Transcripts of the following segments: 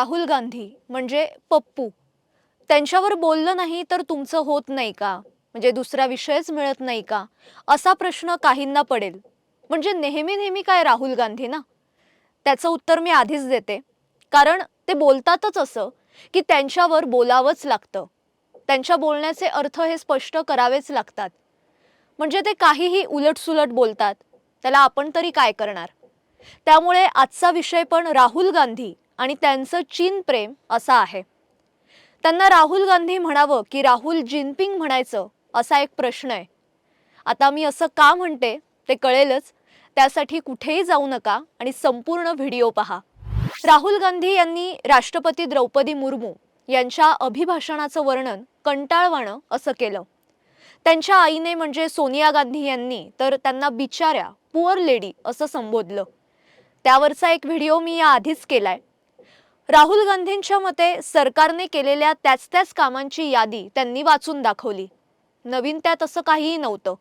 राहुल गांधी म्हणजे पप्पू. त्यांच्यावर बोललं नाही तर तुमचं होत नाही का? म्हणजे दुसरा विषयच मिळत नाही का? असा प्रश्न काहींना पडेल. म्हणजे नेहमी नेहमी काय राहुल गांधी ना? त्याचं उत्तर मी आधीच देते. कारण ते बोलतातच असं की त्यांच्यावर बोलावंच लागतं. त्यांच्या बोलण्याचे अर्थ हे स्पष्ट करावेच लागतात. म्हणजे ते काहीही उलटसुलट बोलतात. त्याला आपण तरी काय करणार? त्यामुळे आजचा विषय पण राहुल गांधी आणि त्यांचं चीन प्रेम असा आहे. त्यांना राहुल गांधी म्हणावं की राहुल जिनपिंग म्हणायचं असा एक प्रश्न आहे. आता मी असं का म्हणते ते कळेलच. त्यासाठी कुठेही जाऊ नका आणि संपूर्ण व्हिडिओ पहा. राहुल गांधी यांनी राष्ट्रपती द्रौपदी मुर्मू यांच्या अभिभाषणाचं वर्णन कंटाळवाणं असं केलं. त्यांच्या आईने म्हणजे सोनिया गांधी यांनी तर त्यांना बिचाऱ्या पुअर लेडी असं संबोधलं. त्यावरचा एक व्हिडिओ मी या आधीच केलाय. राहुल गांधींच्या मते सरकारने केलेल्या त्याच त्याच कामांची यादी त्यांनी वाचून दाखवली. नवीन त्यात असं काहीही नव्हतं.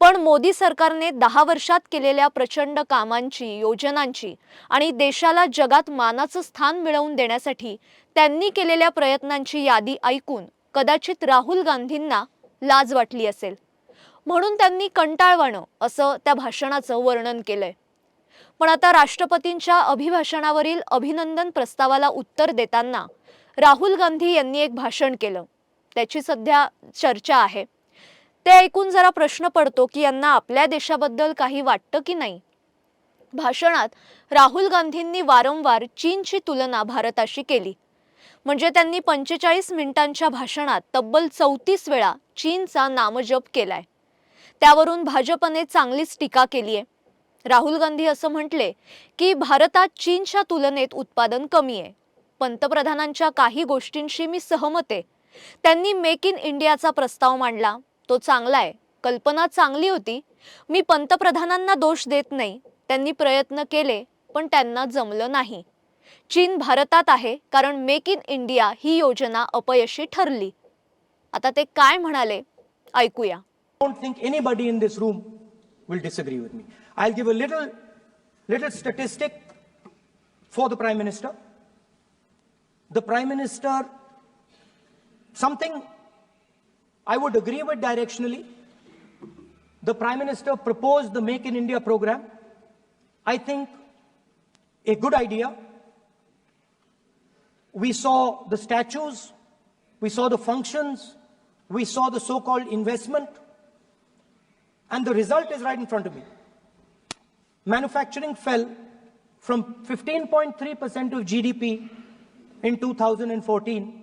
पण मोदी सरकारने दहा वर्षात केलेल्या प्रचंड कामांची योजनांची आणि देशाला जगात मानाचं स्थान मिळवून देण्यासाठी त्यांनी केलेल्या प्रयत्नांची यादी ऐकून कदाचित राहुल गांधींना लाज वाटली असेल. म्हणून त्यांनी कंटाळवाणं असं त्या भाषणाचं वर्णन केलंय. पण आता राष्ट्रपतींच्या अभिभाषणावरील अभिनंदन प्रस्तावाला उत्तर देताना राहुल गांधी यांनी एक भाषण केलं. त्याची सध्या चर्चा आहे. ते ऐकून जरा प्रश्न पडतो की यांना आपल्या देशाबद्दल काही वाटतं की नाही? भाषणात राहुल गांधींनी वारंवार चीनची तुलना भारताशी केली. म्हणजे त्यांनी पंचेचाळीस मिनिटांच्या भाषणात तब्बल चौतीस वेळा चीनचा नामजप केलाय. त्यावरून भाजपने चांगलीच टीका केली आहे राहुल गांधी असं म्हटले की भारतात चीनच्या तुलनेत उत्पादन कमी आहे. पंतप्रधानांच्या काही गोष्टींशी मी सहमत आहे. त्यांनी मेक इन इंडियाचा प्रस्ताव मांडला. तो चांगला आहे. कल्पना चांगली होती. मी पंतप्रधानांना दोष देत नाही. त्यांनी प्रयत्न केले पण त्यांना जमलं नाही. चीन भारतात आहे कारण मेक इन इंडिया ही योजना अपयशी ठरली. आता ते काय म्हणाले? ऐकूया. Don't think think anybody in this room will disagree with. I'll give a little, little statistic for the Prime Minister. The Prime Minister, something I would agree with directionally. The Prime Minister proposed the Make in India program. I think a good idea. We saw the statues, we saw the functions, we saw the so called investment. And the result is right in front of me. Manufacturing fell from 15.3% of GDP in 2014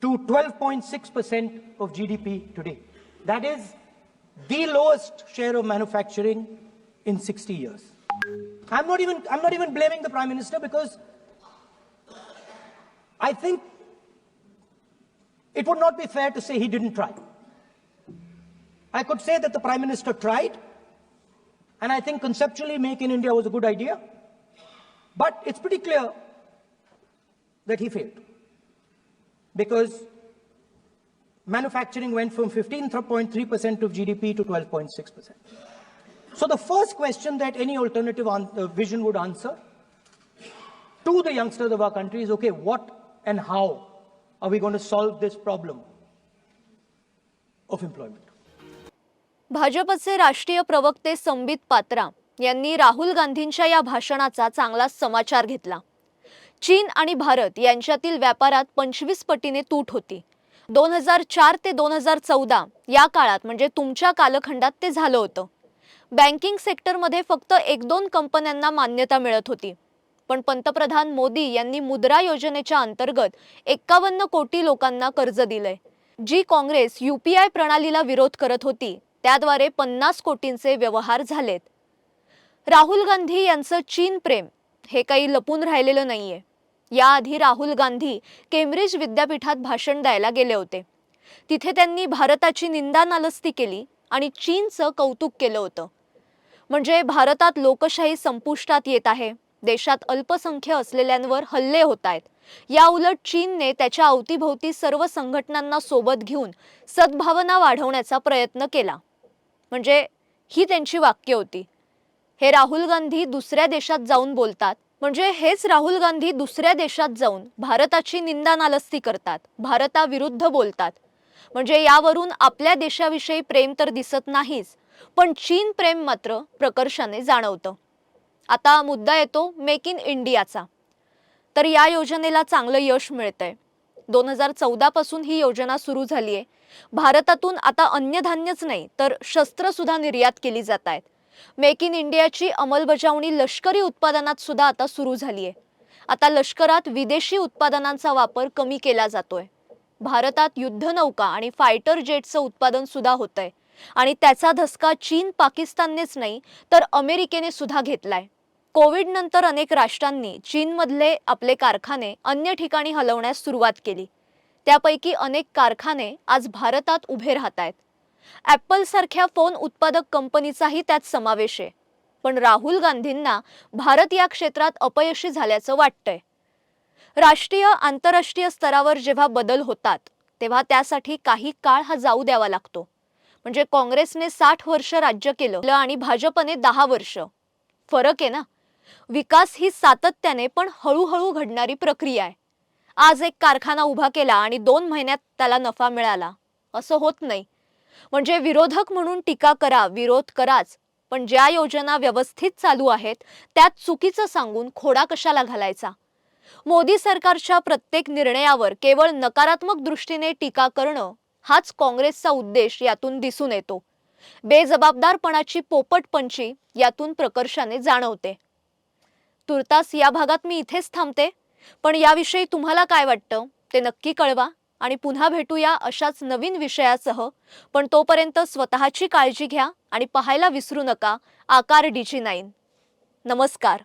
to 12.6% of GDP today. That is the lowest share of manufacturing in 60 years. I'm not even, I'm not even blaming the Prime Minister because I think it would not be fair to say he didn't try. I could say that the Prime Minister tried, and I think conceptually Make in India was a good idea, but it's pretty clear that he failed. Because manufacturing went from 15.3% of GDP to 12.6%. So the first question that any alternative uh, vision would answer to the youngsters of our country is okay, what and how are we going to solve this problem of employment? भाजपचे राष्ट्रीय प्रवक्ते संबित पात्रा यांनी राहुल गांधींच्या या भाषणाचा चांगला समाचार घेतला. चीन आणि भारत यांच्यातील व्यापारात पंचवीस पटीने तूट होती. दोन हजार चार ते दोन हजार चौदा या काळात म्हणजे तुमच्या कालखंडात ते झालं होतं. बँकिंग सेक्टरमध्ये फक्त एक दोन कंपन्यांना मान्यता मिळत होती. पण पंतप्रधान मोदी यांनी मुद्रा योजनेच्या अंतर्गत एक्कावन्न कोटी लोकांना कर्ज दिलंय. जी काँग्रेस युपीआय प्रणालीला विरोध करत होती त्याद्वारे पन्नास कोटींचे व्यवहार झालेत. राहुल गांधी यांचं चीन प्रेम हे काही लपून राहिलेलं नाहीये. याआधी राहुल गांधी केम्ब्रिज विद्यापीठात भाषण द्यायला गेले होते. तिथे त्यांनी भारताची निंदा नालस्ती केली आणि चीनचं कौतुक केलं होतं. म्हणजे भारतात लोकशाही संपुष्टात येत आहे देशात अल्पसंख्य असलेल्यांवर हल्ले होत आहेत. या उलट चीनने त्याच्या अवतीभोवती सर्व संघटनांना सोबत घेऊन सद्भावना वाढवण्याचा प्रयत्न केला. म्हणजे ही त्यांची वाक्य होती. हे राहुल गांधी दुसऱ्या देशात जाऊन बोलतात. म्हणजे हेच राहुल गांधी दुसऱ्या देशात जाऊन भारताची निंदा नालस्ती करतात. भारताविरुद्ध बोलतात. म्हणजे यावरून आपल्या देशाविषयी प्रेम तर दिसत नाहीच पण चीन प्रेम मात्र प्रकर्षाने जाणवतं. आता मुद्दा येतो मेक इन इंडियाचा. तर या योजनेला चांगलं यश मिळतंय. दोन हजार चौदा पासून ही योजना सुरू झाली आहे भारतातून आता अन्नधान्यच नाही तर शस्त्रसुद्धा निर्यात केली जात आहेत मेक इन इंडियाची अंमलबजावणी लष्करी उत्पादनात सुद्धा आता सुरू झाली आहे आता लष्करात विदेशी उत्पादनांचा वापर कमी केला जातोय. भारतात युद्धनौका आणि फायटर जेटचं उत्पादन सुद्धा होतंय. आणि त्याचा धसका चीन पाकिस्ताननेच नाही तर अमेरिकेने सुद्धा घेतलाय. कोविड नंतर अनेक राष्ट्रांनी चीनमधले आपले कारखाने अन्य ठिकाणी हलवण्यास सुरुवात केली. त्यापैकी अनेक कारखाने आज भारतात उभे राहत आहेत ॲपलसारख्या फोन उत्पादक कंपनीचाही त्यात समावेश आहे. पण राहुल गांधींना भारत या क्षेत्रात अपयशी झाल्याचं वाटतंय. राष्ट्रीय आंतरराष्ट्रीय स्तरावर जेव्हा बदल होतात तेव्हा त्यासाठी काही काळ हा जाऊ द्यावा लागतो. म्हणजे काँग्रेसने साठ वर्ष राज्य केलं आणि भाजपने दहा वर्ष. फरक आहे ना? विकास ही सातत्याने पण हळूहळू घडणारी प्रक्रिया आहे. आज एक कारखाना उभा केला आणि दोन महिन्यात त्याला नफा मिळाला. असं होत नाही. म्हणजे विरोधक म्हणून टीका करा विरोध कराच. पण ज्या योजना व्यवस्थित चालू आहेत त्यात चुकीचं सांगून खोडा कशाला घालायचा? मोदी सरकारच्या प्रत्येक निर्णयावर केवळ नकारात्मक दृष्टीने टीका करणं हाच काँग्रेसचा उद्देश यातून दिसून येतो. बेजबाबदारपणाची पोपटपंची यातून प्रकर्षाने जाणवते. तुर्तास या भागात मी इथेच थांबते. पण याविषयी तुम्हाला काय वाटतं? ते नक्की कळवा. आणि पुन्हा भेटूया अशाच नवीन विषयासह. पण तोपर्यंत स्वतःची काळजी घ्या आणि पाहायला विसरू नका. आकार डीजी नाईन. नमस्कार.